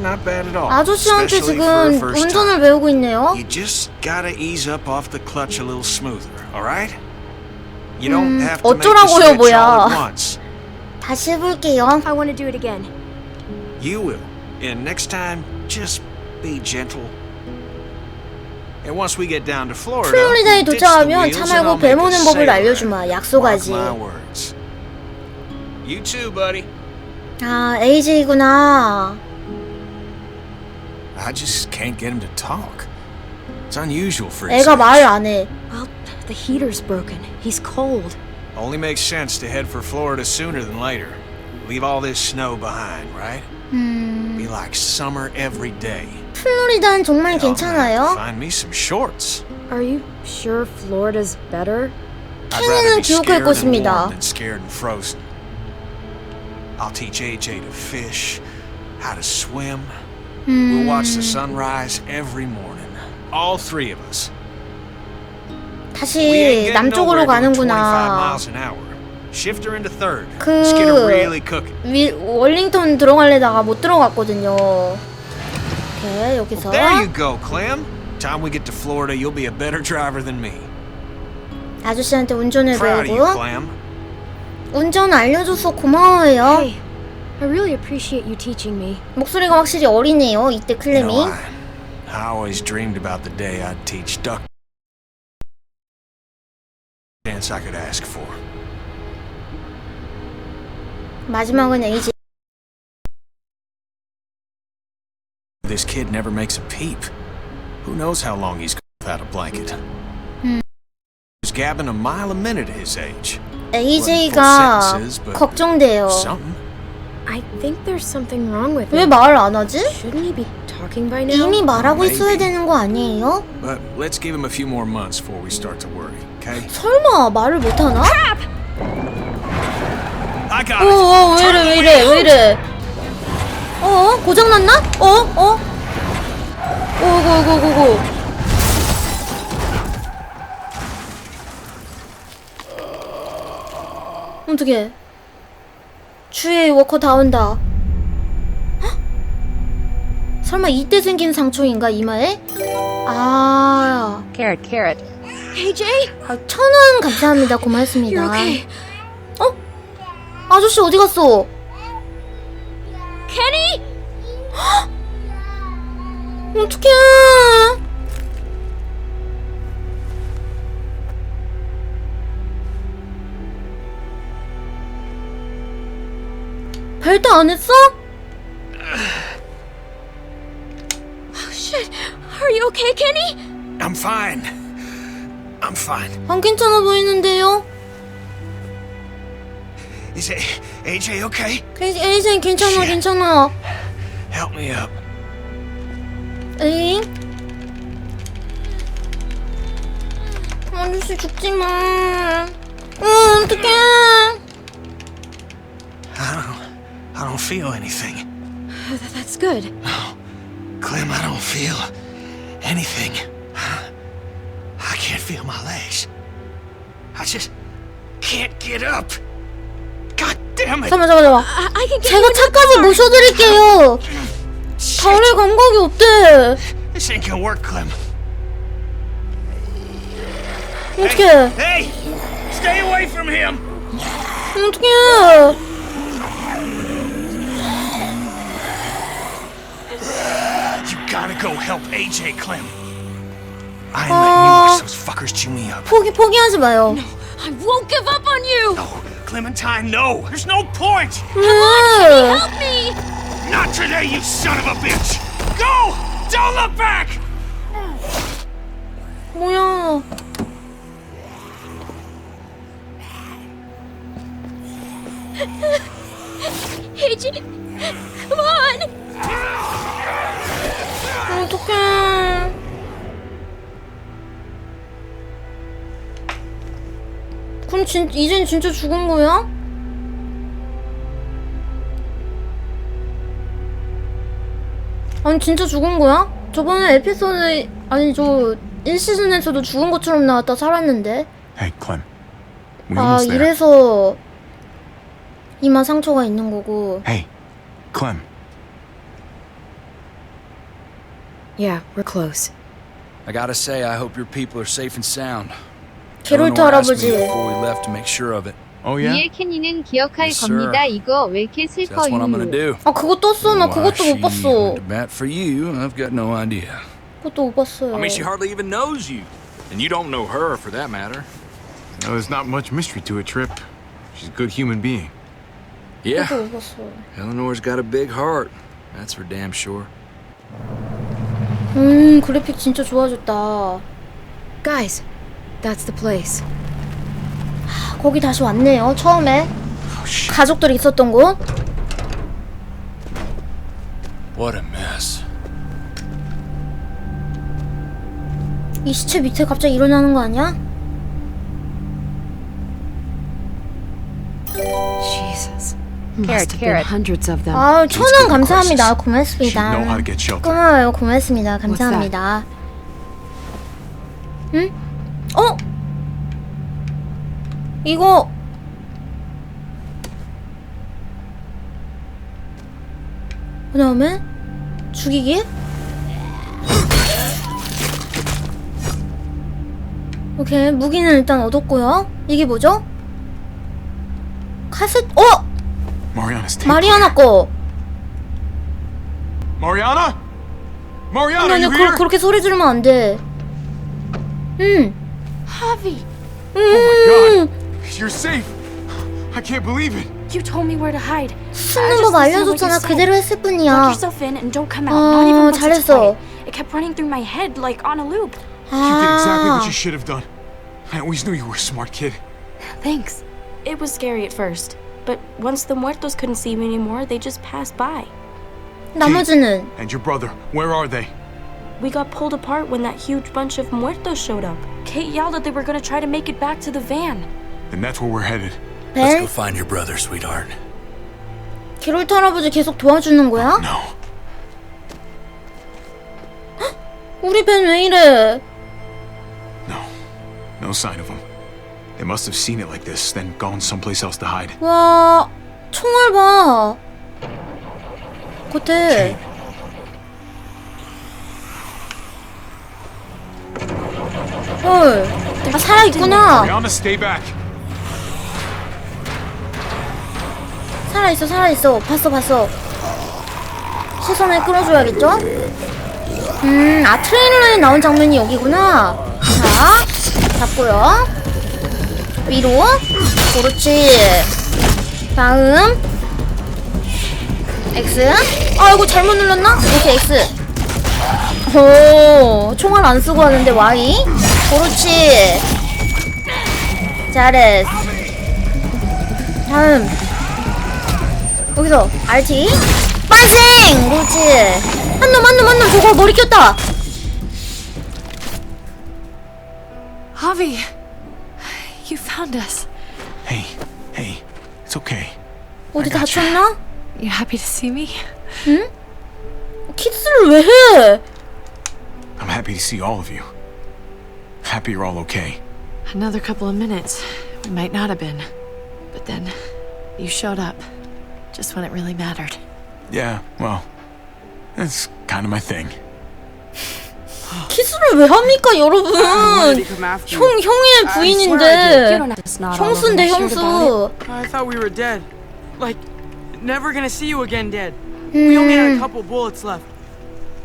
not bad at all. 아저씨한테 especially for a 지금 first 운전을 time. 배우고 있네요. You just gotta ease up off the clutch a little smoother, alright? You don't 음, have to make the 어쩌라고요, switch 뭐야. all at once. 다시 해볼게요. I want to do it again. You will. And next time, just be gentle. And once we get down to Florida, 플로리다에 ditch the 도착하면 wheels 차 and 말고 I'll 배 make a 모는 법을 sailor. 알려주마. Mark 약속하지. my words. You too, buddy. 아, AJ구나. I just can't get him to talk. It's unusual for his 애가 age. 말을 안 해. Well, the heater's broken. He's cold. Only makes sense to head for Florida sooner than later. Leave all this snow behind, right? 음, Be like summer every day. 플로리다는 정말 I'll have to 괜찮아요? Find me some shorts. Are you sure Florida's better? I'd 캐니는 rather be 기억할 scared and 것입니다. warm than scared and frozen. I'll teach AJ to fish, how to swim. We'll watch the sunrise every morning. All three of us. We ain't 다시 getting 남쪽으로 nowhere doing 25 가는구나. miles an hour. Shift her into third. 그- Let's get her really cooking. 위, 월링턴 들어가려다가 못 들어갔거든요. 오케이, 여기서. There you go, Clem. Time we get to Florida, you'll be a better driver than me. 아저씨한테 운전을 Proud of you, 배우고. Clem. 운전 알려줘서 고마워요. Hey, I really appreciate you teaching me. 목소리가 확실히 어리네요, 이때 You 클렘이. know, I, I always dreamed about the day I'd teach duck. Chance I could ask for. 마지막은 AJ. This kid never makes a peep. Who knows how long he's without a blanket? He's gabbing a mile a minute at his age. AJ가 sentences, but- 걱정돼요. Something. I think there's something wrong with 왜 him. 말 안 하지? Shouldn't he be talking by now? 이미 말하고 Maybe. 있어야 되는 거 아니에요? But let's give him a few more months before we start to worry, okay? 설마 말을 못 하나? I got 어, it. 어, 왜 이래, 왜 이래, 왜 이래? 어? 고장 났나? 어? 어? 오고고고고. 어떡해. 주위에 워커 다 온다. 헉? 설마 이때 생긴 상처인가, 이마에? 아, Carrot, carrot. AJ? 아, 천원 감사합니다. 고맙습니다. 어? 아저씨 어디 갔어? Kenny? 어떡해. 별도 안 했어? Oh, shit. Are you okay, Kenny? I'm fine. I'm fine. 안 괜찮아 보이는데요? Is it AJ okay? 에이생 괜찮아 Shit. 괜찮아 Help me up. 에잉? 아저씨 죽지마 어 어떡해 I don't I don't feel anything. Th- That's good. Clem, I don't feel anything. I can't feel my legs. I just can't get up. God damn it. 잠깐만 잠깐만 I, I can get 제가 you 차까지 모셔드릴게요 다리 Shit. 감각이 없대 This ain't gonna work, Clem. 어떡해 Hey! Stay away from him! 어떡해 gotta go help AJ, Clem. I ain't letting you watch those fuckers chew me up. 포기 포기하지 마요 I won't give up on you. No, Clementine, no. There's no point. 왜? Help me. Not today, you son of a bitch. Go! Don't look back! 뭐야 AJ, come on. 어떡해 그럼 진, 이젠 진짜 죽은 거야? 아니 진짜 죽은 거야? 저번에 에피소드 아니 저 1시즌에서도 죽은 것처럼 나왔다 살았는데 Hey, Clem. We 아 almost there. 이래서 이마 상처가 있는 거고 Hey, Clem. Yeah, we're close. I gotta say, I hope your people are safe and sound. 게롤트 Eleanor asked me 할아버지. before we left to make sure of it. Oh, yeah? 위에 캐니는 기억할 Yes, sir. 겁니다. 이거 왜 이렇게 So that's what I'm gonna 슬퍼요? do. 아 그거 떴어 나 Why 그것도 she 못 봤어 went to bat for you, I've got no idea. 그것도 못 봤어요 I mean, she hardly even knows you, and you don't know her, for that matter. No, there's not much mystery to it, Trip. She's a good human being. Yeah, 그것도 못 봤어 Eleanor's got a big heart. That's for damn sure. 음 그래픽 진짜 좋아졌다 Guys, that's the place. 거기 다시 왔네요 처음에. 가족들이 있었던 곳 What a mess. 이 시체 밑에 갑자기 일어나는 거 아니야? Jesus. Carrot, Must have been carrot. hundreds of them. 아 천원 감사합니다. 고맙습니다. 고마워요 고맙습니다 감사합니다 응? 어? 이거 그 다음에 죽이기? 오케이 무기는 일단 얻었고요 이게 뭐죠? 카세 어! Mariana's tape. 마리아나 거 Mariana? Mariana, 아니 are 아니 you 그, here? 그렇게 소리 지르면 안돼 응 Javi, Oh my god. You're safe. I can't believe it. you told me where to hide. 숨는 법 알려줬잖아 그대로 했을 Lock 뿐이야 yourself in and don't come out. Not even 어 once it's 잘했어 quiet. It kept running through my head like on a loop. You did exactly what 아 you should have done. I always knew you were a smart kid. Thanks. It was scary at first, but once the muertos couldn't see me anymore, they just passed by. 나머지는 And your brother, where are they? We got pulled apart when that huge bunch of muertos showed up. Kate yelled that they were gonna try to make it back to the van. And that's where we're headed. Let's 벤? go find your brother, sweetheart. 게롤트 할아버지 계속 도와주는 거야? No. 우리 벤 왜 이래 No. No sign of them. They must have seen it like this, then gone someplace else to hide. 와 총알 봐 겉에 헐 아, 살아 있구나 Mariana, stay back. 살아 있어 살아 있어 봤어 봤어 시선을 끌어줘야겠죠? 음 아 트레일러에 나온 장면이 여기구나 자 잡고요 위로. 그렇지. 다음. X. 아이고 잘못 눌렀나? 이렇게 X. 오 총알 안 쓰고 하는데 Y. 그렇지. 잘했어. 다음. 여기서 RT 빠생! 그렇지. 한놈 한놈 한 놈. 저거 머리 꼈다. You found us. Hey, hey. It's okay. 어디 I got 다쳤나? You happy to see me? 키스를 왜 해? I'm happy to see all of you. Happy you're all okay. Another couple of minutes. We might not have been. But then, you showed up. Just when it really mattered. Yeah, well, that's kind of my thing. 키스를 왜 합니까 여러분 형 형의 부인인데 형수인데 형수 I thought we were dead. Like, never gonna see you again dead. We only had a couple bullets left.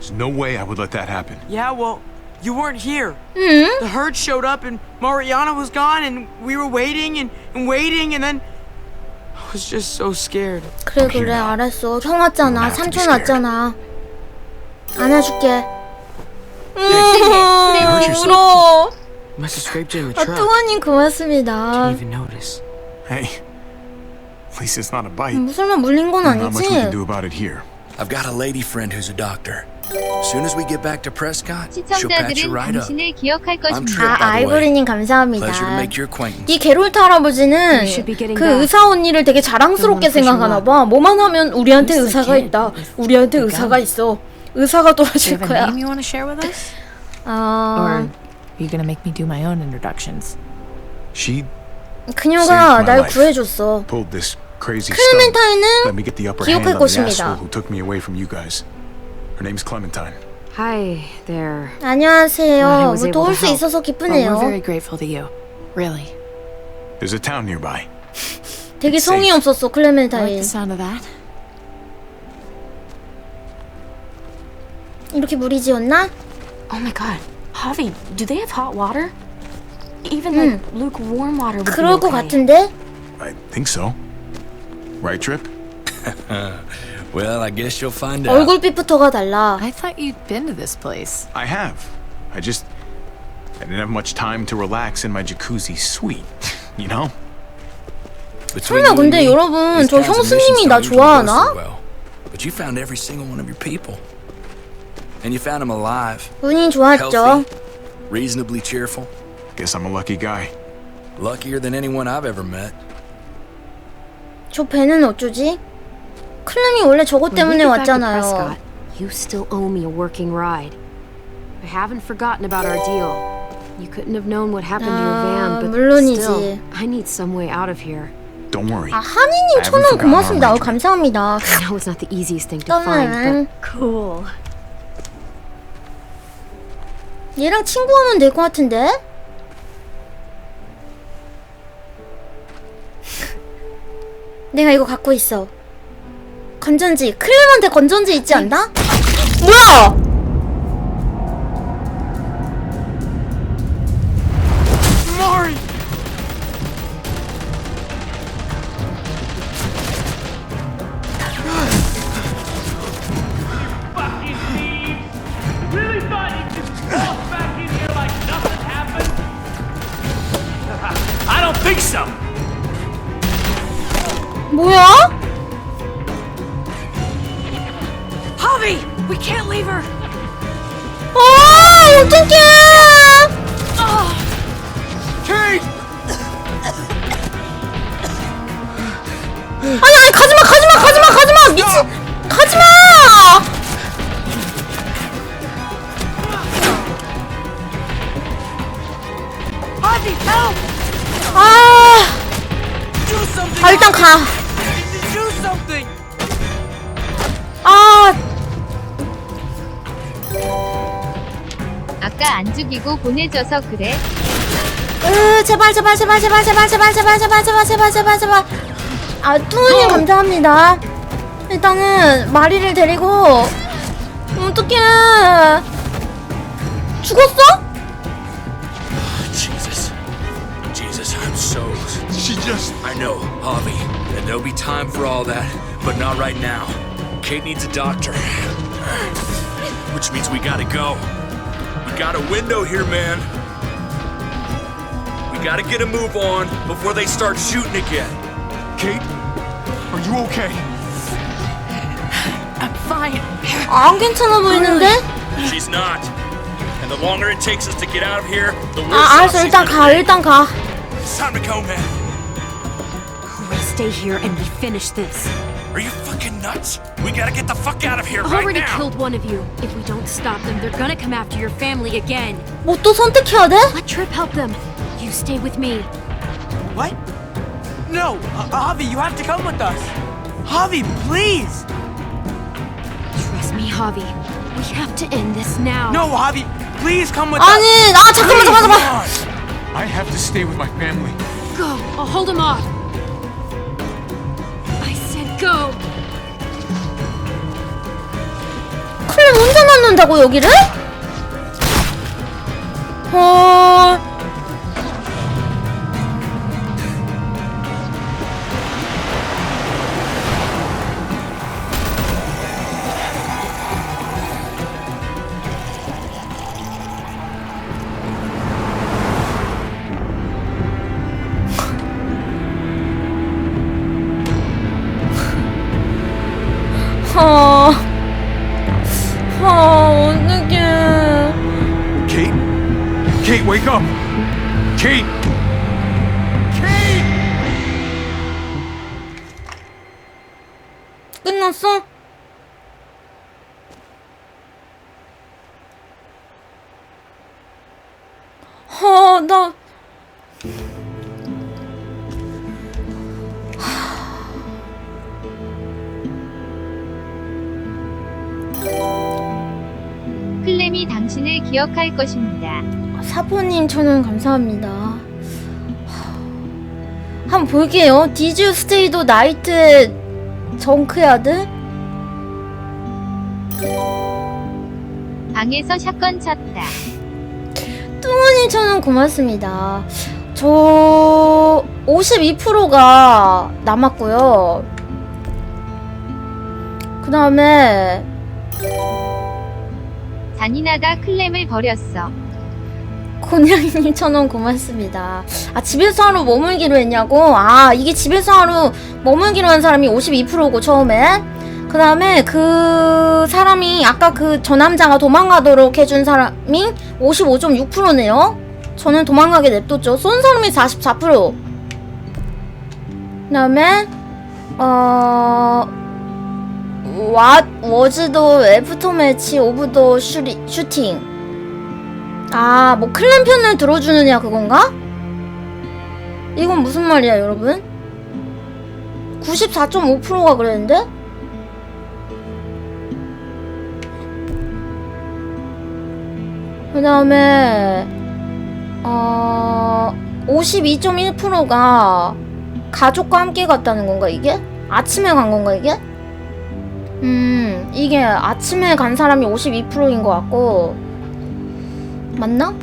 There's no way I would let that happen. Yeah, well, you weren't here. 응? The herd showed up and Mariana was gone and we were waiting and, and waiting and then I was just so scared. 그래 그래 알았어 형 왔잖아 삼촌 왔잖아 안아줄게 음, 울어 Must have scraped you in the 아 뚱아님 고맙습니다 even notice. Hey, at least it's not a bite. 뭐 설마 물린 건 Not much we can 아니지? do about it here. I've got a lady friend who's a doctor. As soon as we get back to Prescott, she'll patch you 시청자들은 right up. 당신을 기억할 I'm 것입니다. 아. 아이보리님 감사합니다 Pleasure to make your acquaintance. 이 게롤트 할아버지는 should be getting 그 back. 의사 언니를 되게 자랑스럽게 생각하나 봐 뭐만 하면 우리한테 의사가 있다 우리한테 의사가? 있어 의사가 Do 도와줄 you have a 거야 name you want to share with us? Or 어... are you gonna make me do my own introductions? She 그녀가 Saved my 날 life. 구해줬어 pulled this crazy stunt. Let 클레멘타인은 me get the upper hand 기억할 on the 것입니다. asshole who took me away from you guys. Her name's Clementine. Hi there. I 안녕하세요. was 뭐 able 도울 to 수 help. 있어서 Well, 기쁘네요. we're very grateful to you. Really. There's a town nearby. 되게 성의 없었어 I like 클레멘타인. the sound of that. 이렇게 무리 지었나? Oh my god. Javi, do they have hot water? Even like lukewarm water would 그럴 be 것 okay. 같은데? I think so. Right, Trip? Well, I guess you'll find out. 얼굴빛부터가 달라. I thought you'd been to this place. I have. I just. I didn't have much time to relax in my jacuzzi suite. You know? Between 설마 you and 근데 me, 여러분 these 저 kinds of 형수님이 missions 나 don't usually go so 좋아하나? well. But you found every single one of your people. And you found them alive, 운이 좋았죠. healthy, reasonably cheerful. Guess I'm a lucky guy. Luckier than anyone I've ever met. 저 배는 어쩌지? 클렘이 원래 저것 When we 때문에 get back to 왔잖아요. Prescott, you still owe me a working ride. I haven't forgotten about our deal. You couldn't have known what happened to your 아, van, but 물론이지. still, I need some way out of here. Don't worry. 아 하니님 I 천원 haven't forgotten 고맙습니다. our 어, 감사합니다. I know it's not the easiest thing to find, 떠는 but cool. 얘랑 친구하면 될 것 같은데? 내가 이거 갖고 있어. 건전지. 클렘한테 건전지 있지 않나? 뭐야? 아! 아, 일단 가. 아, 아까 안 죽이고 보내줘서 그래. 으, 제발, 제발, 제발, 제발, 제발, 제발, 제발, 제발, 제발, 제발, 제발, 제발. 아, 뚜우님 감사합니다. 일단은 마리를 데리고 어떡해. 죽었어? She just. I know, Javi, and there'll be time for all that, but not right now. Kate needs a doctor. Which means we gotta go. We got a window here, man. We gotta get a move on before they start shooting again. Kate? Are you okay? I'm fine. 안 괜찮아 보이는데? She's not. And the longer it takes us to get out of here, the worse 아, off 알았어. she's 일단 gonna 가, be. 일단 가. It's time to go, man. We stay here and we finish this. Are you fucking nuts? We gotta get the fuck out of here I've right already now. killed one of you. If we don't stop them, they're gonna come after your family again. 뭐 또 선택해야 돼? Let Trip help them. You stay with me. What? No, uh, Javi, you have to come with us. Javi, please! Trust me, Javi. We have to end this now. No, Javi, please come with us. 아니, 아, 잠깐만, Please, 잠깐만, come 잠깐만. on. I have to stay with my family. Go. I'll hold him off. 그럼 운전한다고 여기를? 어. 끝났어? 어, 나. 당신을 기억할 것입니다. 사포님 천원 감사합니다. 한번 볼게요. 디즈 스테이도 나이트 정크야드? 방에서 샷건 쳤다. 뚱어님 천원 고맙습니다. 저 52%가 남았고요. 그 다음에 잔인하다 클램을 버렸어. 곤양이님 천원 고맙습니다. 아 집에서 하루 머물기로 했냐고? 아 이게 집에서 하루 머물기로 한 사람이 52%고 처음에 그 다음에 그 사람이 아까 그 저 남자가 도망가도록 해준 사람이 55.6%네요. 저는 도망가게 냅뒀죠. 쏜 사람이 44%. 그 다음에 어... 왓 워즈도 애프터 매치 오브 더 슈리, 슈팅 아, 뭐 클랜 편을 들어주느냐 그건가? 이건 무슨 말이야, 여러분? 94.5%가 그랬는데? 그 다음에, 어, 52.1%가 가족과 함께 갔다는 건가, 이게? 아침에 간 건가, 이게? 음, 이게 아침에 간 사람이 52%인 것 같고, 맞나?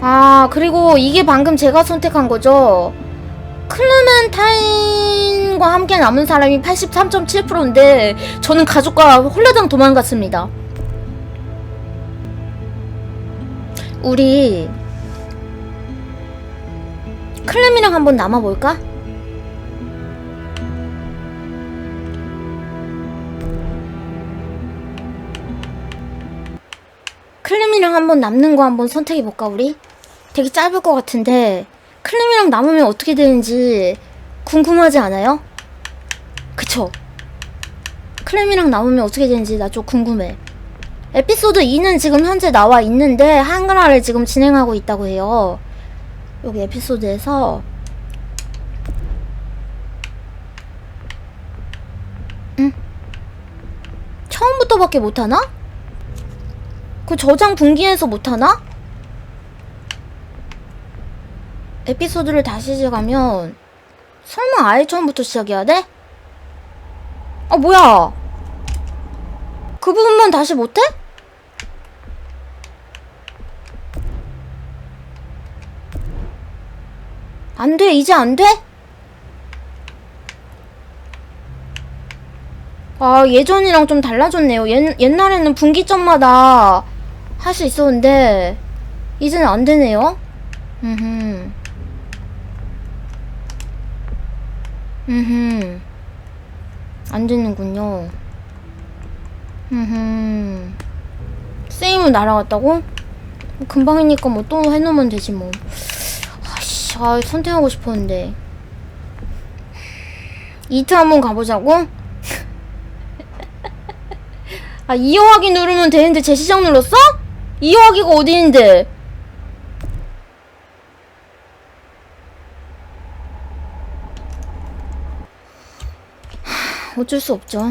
아, 그리고 이게 방금 제가 선택한 거죠. 클레멘타인과 함께 남은 사람이 83.7%인데 저는 가족과 홀라당 도망갔습니다. 우리 클렘이랑 한번 남아볼까? 클림이랑 한번 남는 거 한번 선택해볼까, 우리? 되게 짧을 것 같은데, 클림이랑 남으면 어떻게 되는지 궁금하지 않아요? 그쵸? 클림이랑 남으면 어떻게 되는지 나 좀 궁금해. 에피소드 2는 지금 현재 나와 있는데, 한글화를 지금 진행하고 있다고 해요. 여기 에피소드에서. 응? 처음부터밖에 못하나? 그 저장 분기해서 못하나? 에피소드를 다시 시작하면 설마 아예 처음부터 시작해야 돼? 아 뭐야 그 부분만 다시 못해? 안 돼 이제 안 돼? 아 예전이랑 좀 달라졌네요 옛, 옛날에는 분기점마다 할 수 있었는데 이제는 안 되네요. 음흠. 음흠. 안 되는군요. 음흠. 세임은 날아갔다고? 금방이니까 뭐 또 해놓으면 되지 뭐. 아씨, 아, 선택하고 싶었는데. 이트 한번 가보자고? 아, 이어하기 누르면 되는데 재시작 눌렀어? 이어하기가 어디 있는데? 하, 어쩔 수 없죠.